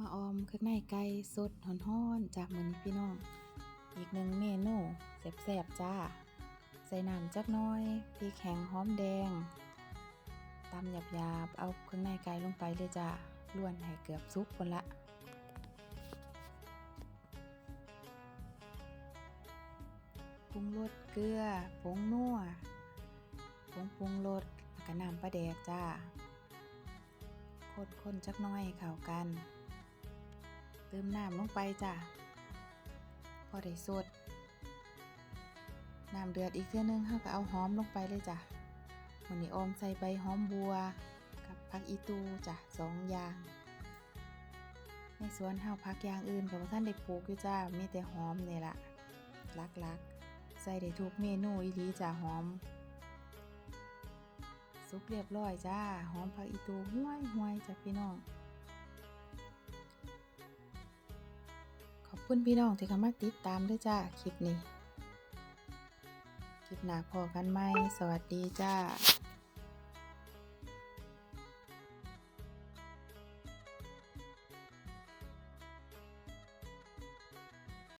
มาออมเครื่องในไก่สดฮ้อนๆจากมือนี้พี่น้อง อีกหนึ่งเมนูแซ่บๆจ้า ใส่น้ำจักน้อยพริกแห้งหอมแดงตำหยาบๆ เอาเครื่องในไก่ลงไปเลยจ้าล้วนให้เกือบสุกคนละปรุงรสเกลือผงนัวผงปรุงรสแล้วก็น้ำปลาแดกจ้าคนๆจักน้อยเข้ากัน เติมน้ำลงไปจ้ะพอได้สดน้ำเดือดอีกเทื่อนึงเราก็เอาหอมลงไปเลยจ้ะวันนี้อมใส่ใบหอมบัว กับผักอีตูจ้ะสองอย่างในสวนเฮาผักอย่างอื่นกับท่านได้ปลูกอยู่จ้ามีแต่หอมนี่ละลักๆ ใส่ได้ทุกเมนูอีลีจ้ะหอมสุกเรียบร้อยจ้าหอมผักอีตูห้วยห้วยจ้ะพี่น้อง คุณพี่น้องที่เข้ามาติดตามด้วยจ้าคลิปนี้ คลิปหน้าพอกันไหมสวัสดีจ้า